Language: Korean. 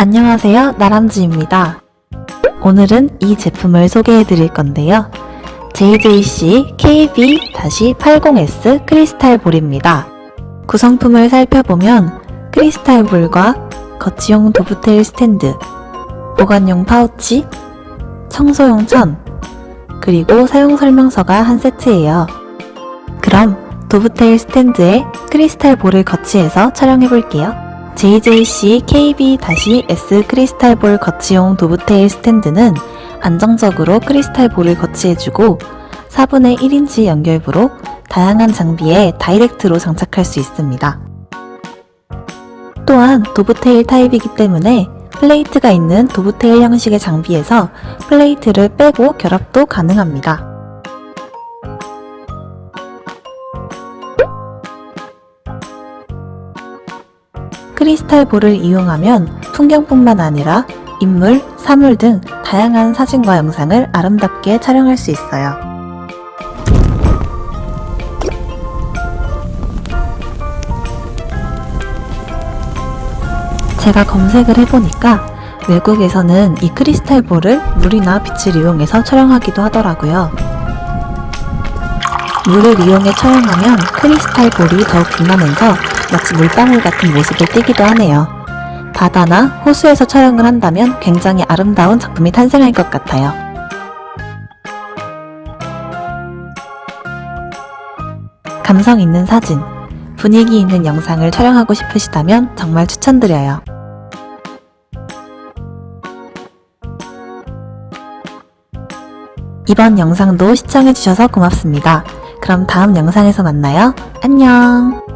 안녕하세요. 나람쥐입니다. 오늘은 이 제품을 소개해 드릴 건데요. JJC KB-80S 크리스탈 볼입니다. 구성품을 살펴보면 크리스탈 볼과 거치용 도브테일 스탠드, 보관용 파우치, 청소용 천, 그리고 사용 설명서가 한 세트예요. 그럼 도브테일 스탠드에 크리스탈 볼을 거치해서 촬영해 볼게요. JJC KB-S 크리스탈 볼 거치용 도브테일 스탠드는 안정적으로 크리스탈 볼을 거치해주고 4분의 1인치 연결부로 다양한 장비에 다이렉트로 장착할 수 있습니다. 또한 도브테일 타입이기 때문에 플레이트가 있는 도브테일 형식의 장비에서 플레이트를 빼고 결합도 가능합니다. 크리스탈 볼을 이용하면 풍경뿐만 아니라 인물, 사물 등 다양한 사진과 영상을 아름답게 촬영할 수 있어요. 제가 검색을 해보니까 외국에서는 이 크리스탈 볼을 물이나 빛을 이용해서 촬영하기도 하더라고요. 물을 이용해 촬영하면 크리스탈 볼이 더욱 빛나면서 마치 물방울 같은 모습을 띠기도 하네요. 바다나 호수에서 촬영을 한다면 굉장히 아름다운 작품이 탄생할 것 같아요. 감성 있는 사진, 분위기 있는 영상을 촬영하고 싶으시다면 정말 추천드려요. 이번 영상도 시청해주셔서 고맙습니다. 그럼 다음 영상에서 만나요. 안녕!